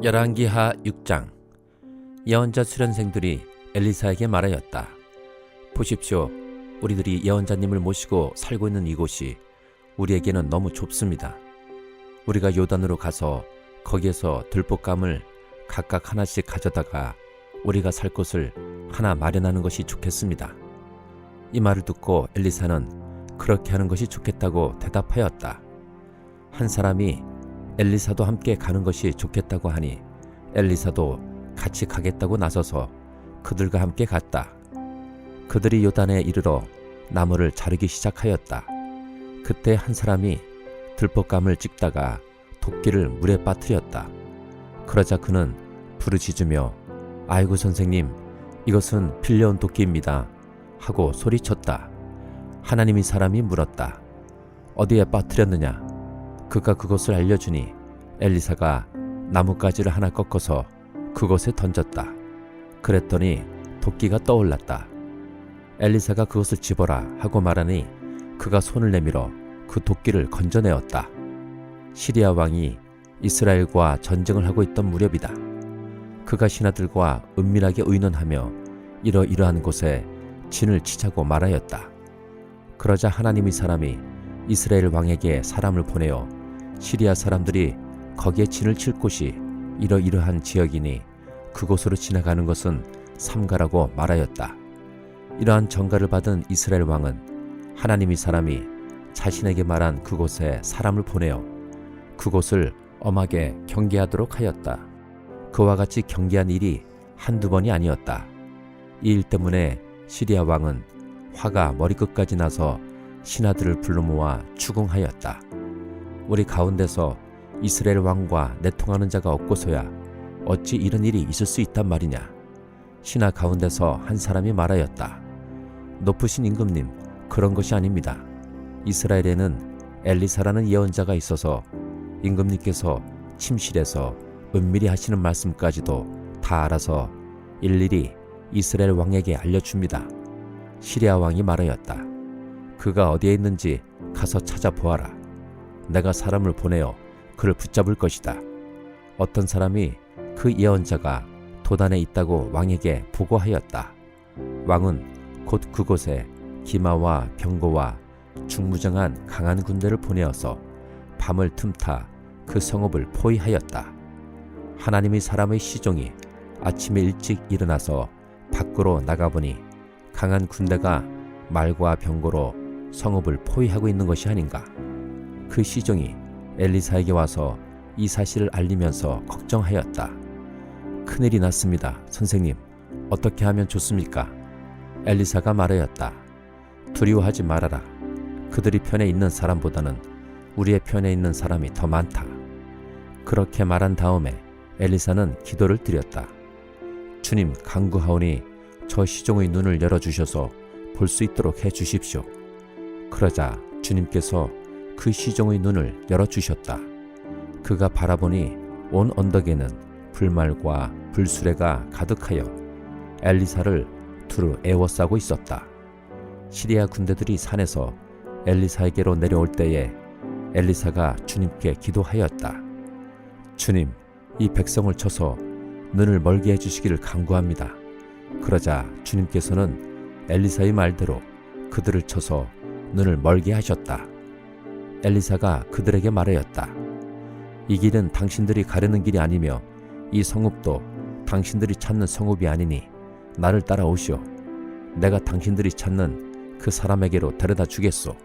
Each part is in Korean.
열왕기하 6장 예언자 수련생들이 엘리사에게 말하였다. 보십시오. 우리들이 예언자님을 모시고 살고 있는 이곳이 우리에게는 너무 좁습니다. 우리가 요단으로 가서 거기에서 들볶감을 각각 하나씩 가져다가 우리가 살 곳을 하나 마련하는 것이 좋겠습니다. 이 말을 듣고 엘리사는 그렇게 하는 것이 좋겠다고 대답하였다. 한 사람이 엘리사도 함께 가는 것이 좋겠다고 하니 엘리사도 같이 가겠다고 나서서 그들과 함께 갔다. 그들이 요단에 이르러 나무를 자르기 시작하였다. 그때 한 사람이 들볶감을 찍다가 도끼를 물에 빠뜨렸다. 그러자 그는 부르짖으며 아이고 선생님 이것은 빌려온 도끼입니다 하고 소리쳤다. 하나님이 사람이 물었다. 어디에 빠뜨렸느냐? 그가 그것을 알려주니 엘리사가 나뭇가지를 하나 꺾어서 그곳에 던졌다. 그랬더니 도끼가 떠올랐다. 엘리사가 그것을 집어라 하고 말하니 그가 손을 내밀어 그 도끼를 건져내었다. 시리아 왕이 이스라엘과 전쟁을 하고 있던 무렵이다. 그가 신하들과 은밀하게 의논하며 이러이러한 곳에 진을 치자고 말하였다. 그러자 하나님의 사람이 이스라엘 왕에게 사람을 보내어 시리아 사람들이 거기에 진을 칠 곳이 이러이러한 지역이니 그곳으로 지나가는 것은 삼가라고 말하였다. 이러한 전가를 받은 이스라엘 왕은 하나님의 사람이 자신에게 말한 그곳에 사람을 보내어 그곳을 엄하게 경계하도록 하였다. 그와 같이 경계한 일이 한두 번이 아니었다. 이 일 때문에 시리아 왕은 화가 머리끝까지 나서 신하들을 불러 모아 추궁하였다. 우리 가운데서 이스라엘 왕과 내통하는 자가 없고서야 어찌 이런 일이 있을 수 있단 말이냐. 신하 가운데서 한 사람이 말하였다. 높으신 임금님, 그런 것이 아닙니다. 이스라엘에는 엘리사라는 예언자가 있어서 임금님께서 침실에서 은밀히 하시는 말씀까지도 다 알아서 일일이 이스라엘 왕에게 알려줍니다. 시리아 왕이 말하였다. 그가 어디에 있는지 가서 찾아보아라. 내가 사람을 보내어 그를 붙잡을 것이다. 어떤 사람이 그 예언자가 도단에 있다고 왕에게 보고하였다. 왕은 곧 그곳에 기마와 병거와 중무정한 강한 군대를 보내어서 밤을 틈타 그 성읍을 포위하였다. 하나님의 사람의 시종이 아침에 일찍 일어나서 밖으로 나가보니 강한 군대가 말과 병거로 성읍을 포위하고 있는 것이 아닌가. 그 시종이 엘리사에게 와서 이 사실을 알리면서 걱정하였다. 큰일이 났습니다, 선생님. 어떻게 하면 좋습니까? 엘리사가 말하였다. 두려워하지 말아라. 그들이 편에 있는 사람보다는 우리의 편에 있는 사람이 더 많다. 그렇게 말한 다음에 엘리사는 기도를 드렸다. 주님 강구하오니 저 시종의 눈을 열어주셔서 볼 수 있도록 해 주십시오. 그러자 주님께서 그 시종의 눈을 열어주셨다. 그가 바라보니 온 언덕에는 불말과 불수레가 가득하여 엘리사를 두루 에워싸고 있었다. 시리아 군대들이 산에서 엘리사에게로 내려올 때에 엘리사가 주님께 기도하였다. 주님, 이 백성을 쳐서 눈을 멀게 해주시기를 간구합니다. 그러자 주님께서는 엘리사의 말대로 그들을 쳐서 눈을 멀게 하셨다. 엘리사가 그들에게 말하였다. 이 길은 당신들이 가려는 길이 아니며 이 성읍도 당신들이 찾는 성읍이 아니니 나를 따라오시오. 내가 당신들이 찾는 그 사람에게로 데려다 주겠소.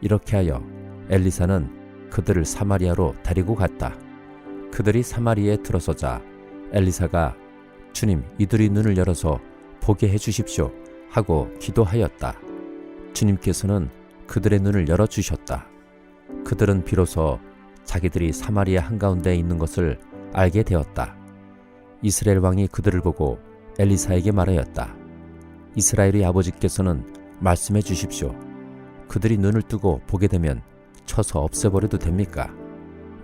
이렇게 하여 엘리사는 그들을 사마리아로 데리고 갔다. 그들이 사마리에 들어서자 엘리사가 주님 이들이 눈을 열어서 보게 해 주십시오 하고 기도하였다. 주님께서는 그들의 눈을 열어 주셨다. 그들은 비로소 자기들이 사마리아 한가운데 있는 것을 알게 되었다. 이스라엘 왕이 그들을 보고 엘리사에게 말하였다. 이스라엘의 아버지께서는 말씀해 주십시오. 그들이 눈을 뜨고 보게 되면 쳐서 없애버려도 됩니까?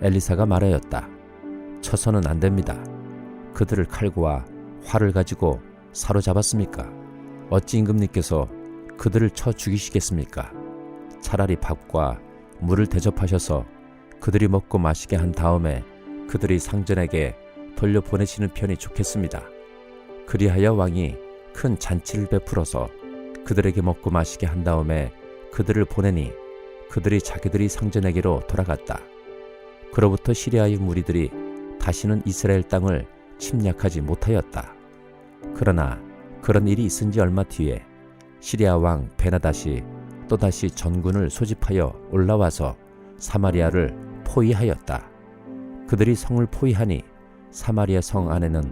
엘리사가 말하였다. 쳐서는 안 됩니다. 그들을 칼과 활을 가지고 사로잡았습니까? 어찌 임금님께서 그들을 쳐 죽이시겠습니까? 차라리 밥과 물을 대접하셔서 그들이 먹고 마시게 한 다음에 그들이 상전에게 돌려보내시는 편이 좋겠습니다. 그리하여 왕이 큰 잔치를 베풀어서 그들에게 먹고 마시게 한 다음에 그들을 보내니 그들이 자기들이 상전에게로 돌아갔다. 그로부터 시리아의 무리들이 다시는 이스라엘 땅을 침략하지 못하였다. 그러나 그런 일이 있은 지 얼마 뒤에 시리아 왕 베나다시 또다시 전군을 소집하여 올라와서 사마리아를 포위하였다. 그들이 성을 포위하니 사마리아 성 안에는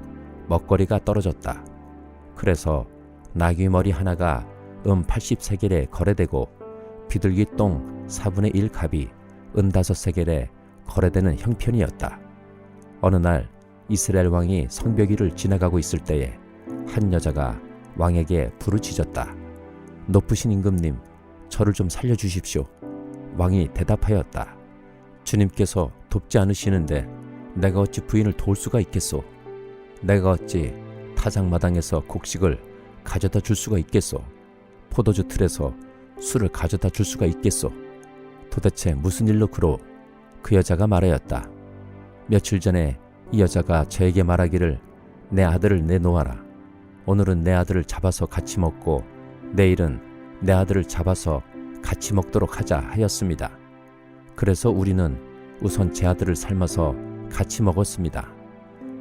먹거리가 떨어졌다. 그래서 나귀 머리 하나가 음 80세겔에 거래되고 비둘기 똥 4분의 1 갑이 은 5세겔에 거래되는 형편이었다. 어느 날 이스라엘 왕이 성벽 위를 지나가고 있을 때에 한 여자가 왕에게 부르짖었다. 높으신 임금님, 저를 좀 살려주십시오. 왕이 대답하였다. 주님께서 돕지 않으시는데 내가 어찌 부인을 도울 수가 있겠소? 내가 어찌 타작마당에서 곡식을 가져다 줄 수가 있겠소? 포도주 틀에서 술을 가져다 줄 수가 있겠소? 도대체 무슨 일로 그로? 그 여자가 말하였다. 며칠 전에 이 여자가 저에게 말하기를 내 아들을 내놓아라. 오늘은 내 아들을 잡아서 같이 먹고 내일은 내 아들을 잡아서 같이 먹도록 하자 하였습니다. 그래서 우리는 우선 제 아들을 삶아서 같이 먹었습니다.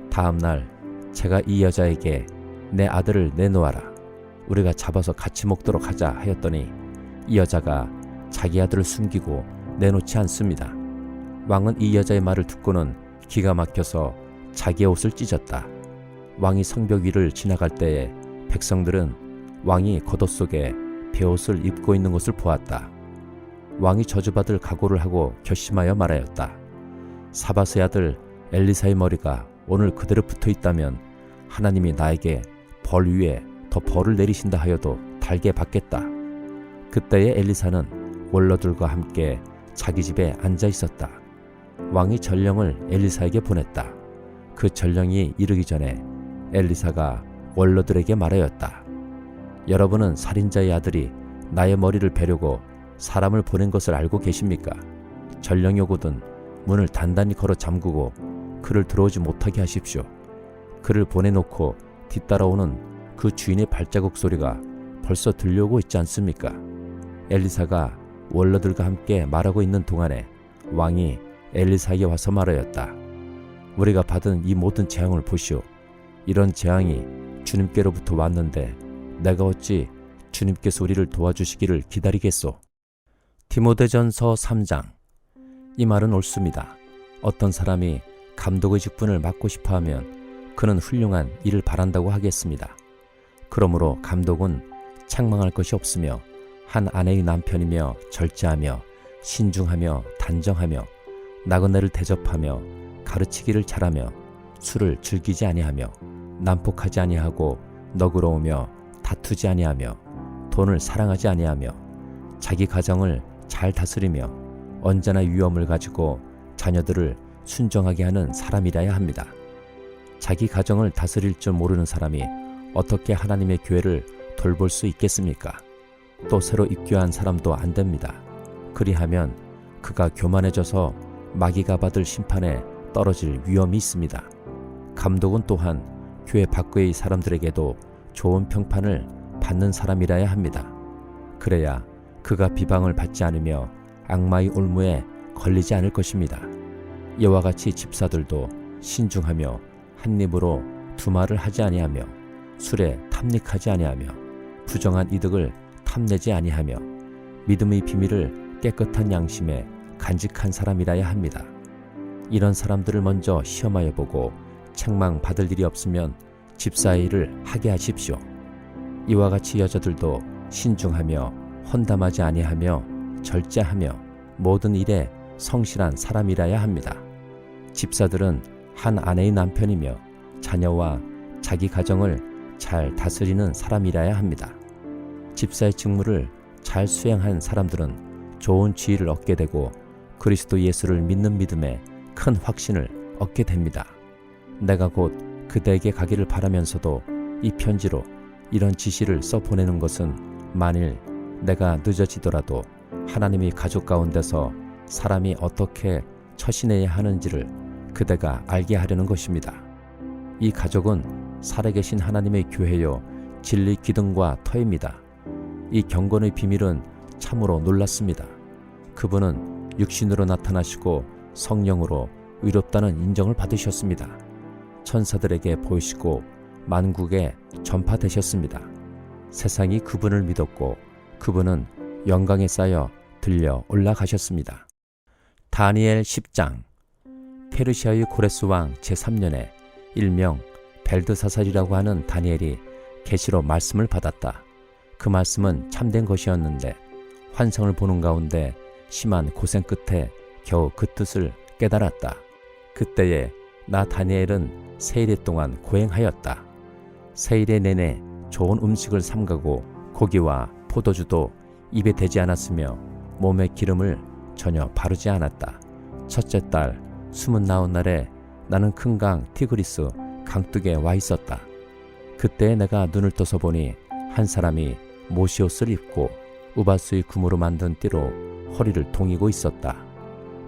다음 날 제가 이 여자에게 내 아들을 내놓아라. 우리가 잡아서 같이 먹도록 하자 하였더니 이 여자가 자기 아들을 숨기고 내놓지 않습니다. 왕은 이 여자의 말을 듣고는 기가 막혀서 자기의 옷을 찢었다. 왕이 성벽 위를 지나갈 때에 백성들은 왕이 겉옷 속에 베옷을 입고 있는 것을 보았다. 왕이 저주받을 각오를 하고 결심하여 말하였다. 사바스의 아들 엘리사의 머리가 오늘 그대로 붙어 있다면 하나님이 나에게 벌 위에 더 벌을 내리신다 하여도 달게 받겠다. 그때에 엘리사는 원로들과 함께 자기 집에 앉아 있었다. 왕이 전령을 엘리사에게 보냈다. 그 전령이 이르기 전에 엘리사가 원로들에게 말하였다. 여러분은 살인자의 아들이 나의 머리를 베려고 사람을 보낸 것을 알고 계십니까? 전령이 오거든 문을 단단히 걸어 잠그고 그를 들어오지 못하게 하십시오. 그를 보내놓고 뒤따라오는 그 주인의 발자국 소리가 벌써 들려오고 있지 않습니까? 엘리사가 원로들과 함께 말하고 있는 동안에 왕이 엘리사에게 와서 말하였다. 우리가 받은 이 모든 재앙을 보시오. 이런 재앙이 주님께로부터 왔는데 내가 어찌 주님께서 우리를 도와주시기를 기다리겠소. 디모데전서 3장 이 말은 옳습니다. 어떤 사람이 감독의 직분을 맡고 싶어 하면 그는 훌륭한 일을 바란다고 하겠습니다. 그러므로 감독은 책망할 것이 없으며 한 아내의 남편이며 절제하며 신중하며 단정하며 나그네를 대접하며 가르치기를 잘하며 술을 즐기지 아니하며 난폭하지 아니하고 너그러우며 다투지 아니하며 돈을 사랑하지 아니하며 자기 가정을 잘 다스리며 언제나 위엄을 가지고 자녀들을 순정하게 하는 사람이라야 합니다. 자기 가정을 다스릴 줄 모르는 사람이 어떻게 하나님의 교회를 돌볼 수 있겠습니까? 또 새로 입교한 사람도 안 됩니다. 그리하면 그가 교만해져서 마귀가 받을 심판에 떨어질 위험이 있습니다. 감독은 또한 교회 밖의 사람들에게도 좋은 평판을 받는 사람이라야 합니다. 그래야 그가 비방을 받지 않으며 악마의 올무에 걸리지 않을 것입니다. 이와 같이 집사들도 신중하며 한 입으로 두 말을 하지 아니하며 술에 탐닉하지 아니하며 부정한 이득을 탐내지 아니하며 믿음의 비밀을 깨끗한 양심에 간직한 사람이라야 합니다. 이런 사람들을 먼저 시험하여 보고 책망 받을 일이 없으면 집사의 일을 하게 하십시오. 이와 같이 여자들도 신중하며 헌담하지 아니하며 절제하며 모든 일에 성실한 사람이라야 합니다. 집사들은 한 아내의 남편이며 자녀와 자기 가정을 잘 다스리는 사람이라야 합니다. 집사의 직무를 잘 수행한 사람들은 좋은 지위를 얻게 되고 그리스도 예수를 믿는 믿음에 큰 확신을 얻게 됩니다. 내가 곧 그대에게 가기를 바라면서도 이 편지로 이런 지시를 써 보내는 것은 만일 내가 늦어지더라도 하나님이 가족 가운데서 사람이 어떻게 처신해야 하는지를 그대가 알게 하려는 것입니다. 이 가족은 살아계신 하나님의 교회요 진리 기둥과 터입니다. 이 경건의 비밀은 참으로 놀랐습니다. 그분은 육신으로 나타나시고 성령으로 의롭다는 인정을 받으셨습니다. 천사들에게 보이시고 만국에 전파되셨습니다. 세상이 그분을 믿었고 그분은 영광에 쌓여 들려 올라가셨습니다. 다니엘 10장 페르시아의 고레스 왕 제3년에 일명 벨드사살이라고 하는 다니엘이 계시로 말씀을 받았다. 그 말씀은 참된 것이었는데 환상을 보는 가운데 심한 고생 끝에 겨우 그 뜻을 깨달았다. 그때에 나 다니엘은 세일에 동안 고행하였다. 세일의 내내 좋은 음식을 삼가고 고기와 포도주도 입에 대지 않았으며 몸에 기름을 전혀 바르지 않았다. 첫째 달 숨은 나온 날에 나는 큰 강 티그리스 강둑에 와 있었다. 그때 내가 눈을 떠서 보니 한 사람이 모시옷을 입고 우바스의 금으로 만든 띠로 허리를 동이고 있었다.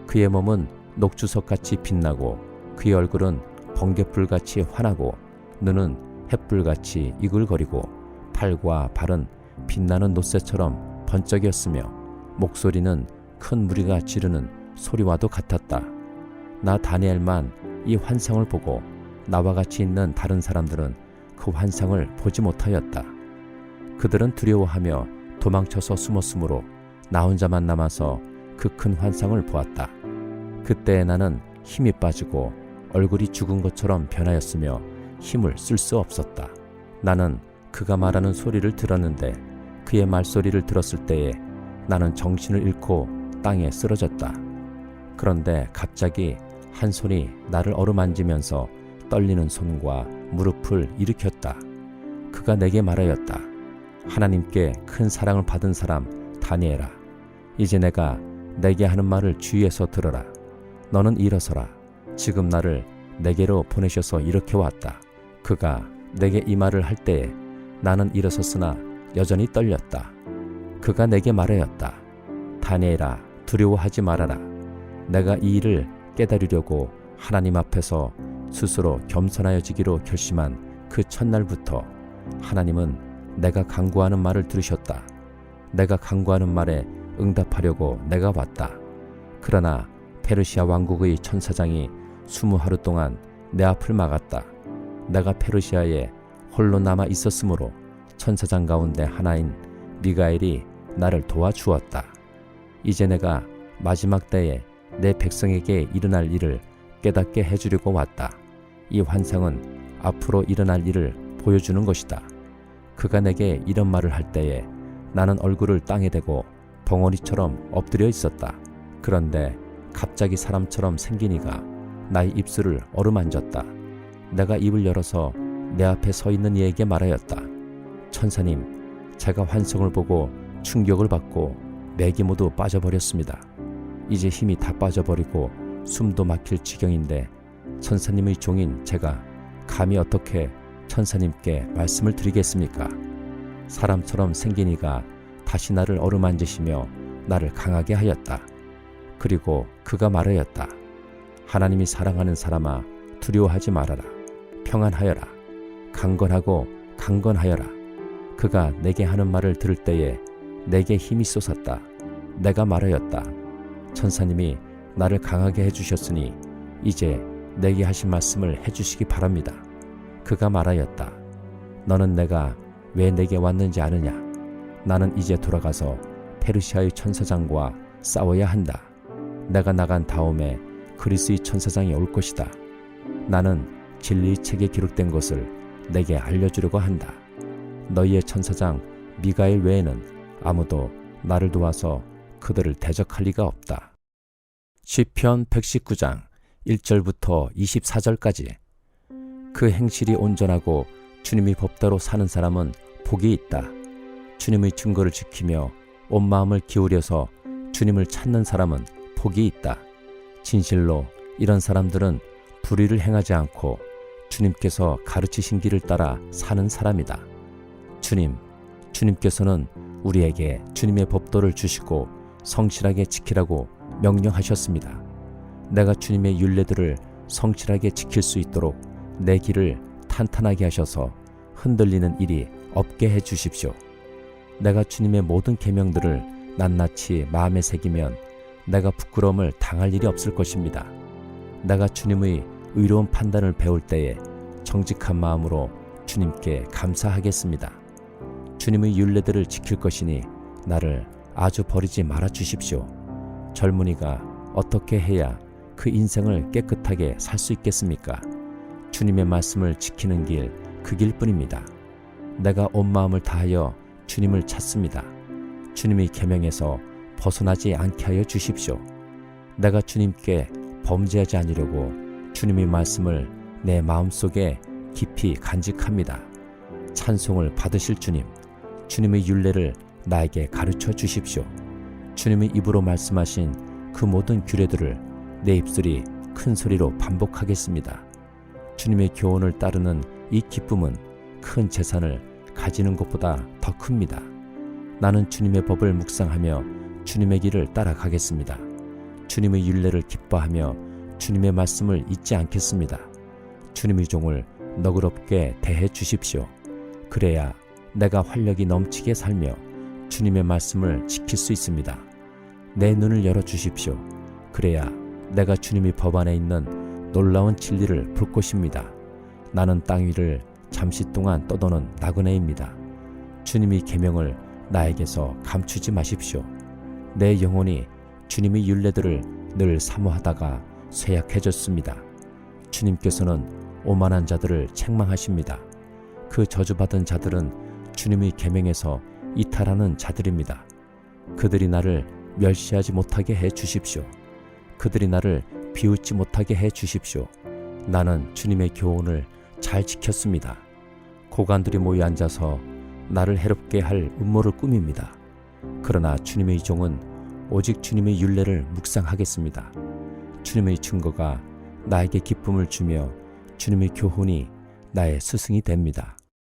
그의 몸은 녹주석같이 빛나고 그의 얼굴은 번개불같이 환하고 눈은 햇불같이 이글거리고 팔과 발은 빛나는 노새처럼 번쩍이었으며 목소리는 큰 무리가 지르는 소리와도 같았다. 나 다니엘만 이 환상을 보고 나와 같이 있는 다른 사람들은 그 환상을 보지 못하였다. 그들은 두려워하며 도망쳐서 숨었으므로 나 혼자만 남아서 그 큰 환상을 보았다. 그때 나는 힘이 빠지고 얼굴이 죽은 것처럼 변하였으며 힘을 쓸 수 없었다. 나는 그가 말하는 소리를 들었는데 그의 말소리를 들었을 때에 나는 정신을 잃고 땅에 쓰러졌다. 그런데 갑자기 한 손이 나를 어루만지면서 떨리는 손과 무릎을 일으켰다. 그가 내게 말하였다. 하나님께 큰 사랑을 받은 사람 다니엘아. 이제 내가 내게 하는 말을 주위에서 들어라. 너는 일어서라. 지금 나를 내게로 보내셔서 이렇게 왔다. 그가 내게 이 말을 할 때에 나는 일어섰으나 여전히 떨렸다. 그가 내게 말하였다. 다니엘아, 두려워하지 말아라. 내가 이 일을 깨달으려고 하나님 앞에서 스스로 겸손하여지기로 결심한 그 첫날부터 하나님은 내가 강구하는 말을 들으셨다. 내가 강구하는 말에 응답하려고 내가 왔다. 그러나 페르시아 왕국의 천사장이 스무 하루 동안 내 앞을 막았다. 내가 페르시아에 홀로 남아 있었으므로 천사장 가운데 하나인 미가엘이 나를 도와주었다. 이제 내가 마지막 때에 내 백성에게 일어날 일을 깨닫게 해주려고 왔다. 이 환상은 앞으로 일어날 일을 보여주는 것이다. 그가 내게 이런 말을 할 때에 나는 얼굴을 땅에 대고 벙어리처럼 엎드려 있었다. 그런데 갑자기 사람처럼 생긴 이가 나의 입술을 어루만졌다. 내가 입을 열어서 내 앞에 서 있는 이에게 말하였다. 천사님, 제가 환성을 보고 충격을 받고 맥이 모두 빠져버렸습니다. 이제 힘이 다 빠져버리고 숨도 막힐 지경인데 천사님의 종인 제가 감히 어떻게 천사님께 말씀을 드리겠습니까? 사람처럼 생긴 이가 다시 나를 어루만지시며 나를 강하게 하였다. 그리고 그가 말하였다. 하나님이 사랑하는 사람아 두려워하지 말아라. 평안하여라. 강건하고 강건하여라. 그가 내게 하는 말을 들을 때에 내게 힘이 솟았다. 내가 말하였다. 천사님이 나를 강하게 해주셨으니 이제 내게 하신 말씀을 해주시기 바랍니다. 그가 말하였다. 너는 내가 왜 내게 왔는지 아느냐? 나는 이제 돌아가서 페르시아의 천사장과 싸워야 한다. 내가 나간 다음에 그리스의 천사장이 올 것이다. 나는 진리 책에 기록된 것을 내게 알려주려고 한다. 너희의 천사장 미가엘 외에는 아무도 나를 도와서 그들을 대적할 리가 없다. 시편 119장 1절부터 24절까지 그 행실이 온전하고 주님이 법대로 사는 사람은 복이 있다. 주님의 증거를 지키며 온 마음을 기울여서 주님을 찾는 사람은 복이 있다. 진실로 이런 사람들은 불의를 행하지 않고 주님께서 가르치신 길을 따라 사는 사람이다. 주님, 주님께서는 우리에게 주님의 법도를 주시고 성실하게 지키라고 명령하셨습니다. 내가 주님의 윤례들을 성실하게 지킬 수 있도록 내 길을 탄탄하게 하셔서 흔들리는 일이 없게 해 주십시오. 내가 주님의 모든 계명들을 낱낱이 마음에 새기면 내가 부끄러움을 당할 일이 없을 것입니다. 내가 주님의 의로운 판단을 배울 때에 정직한 마음으로 주님께 감사하겠습니다. 주님의 윤례들을 지킬 것이니 나를 아주 버리지 말아 주십시오. 젊은이가 어떻게 해야 그 인생을 깨끗하게 살 수 있겠습니까? 주님의 말씀을 지키는 길, 그 길뿐입니다. 내가 온 마음을 다하여 주님을 찾습니다. 주님의 계명에서 벗어나지 않게 하여 주십시오. 내가 주님께 범죄하지 않으려고 주님의 말씀을 내 마음속에 깊이 간직합니다. 찬송을 받으실 주님, 주님의 윤례를 나에게 가르쳐 주십시오. 주님의 입으로 말씀하신 그 모든 규례들을 내 입술이 큰 소리로 반복하겠습니다. 주님의 교훈을 따르는 이 기쁨은 큰 재산을 가지는 것보다 더 큽니다. 나는 주님의 법을 묵상하며 주님의 길을 따라가겠습니다. 주님의 윤례를 기뻐하며 주님의 말씀을 잊지 않겠습니다. 주님의 종을 너그럽게 대해 주십시오. 그래야 내가 활력이 넘치게 살며 주님의 말씀을 지킬 수 있습니다. 내 눈을 열어 주십시오. 그래야 내가 주님의 법 안에 있는 놀라운 진리를 볼 것입니다. 나는 땅 위를 잠시 동안 떠도는 나그네입니다. 주님의 계명을 나에게서 감추지 마십시오. 내 영혼이 주님의 윤례들을 늘 사모하다가 쇠약해졌습니다. 주님께서는 오만한 자들을 책망하십니다. 그 저주받은 자들은 주님의 계명에서 이탈하는 자들입니다. 그들이 나를 멸시하지 못하게 해 주십시오. 그들이 나를 비웃지 못하게 해 주십시오. 나는 주님의 교훈을 잘 지켰습니다. 고관들이 모여 앉아서 나를 해롭게 할 음모를 꾸밉니다. 그러나 주님의 종은 오직 주님의 윤례를 묵상하겠습니다. 주님의 증거가 나에게 기쁨을 주며 주님의 교훈이 나의 스승이 됩니다.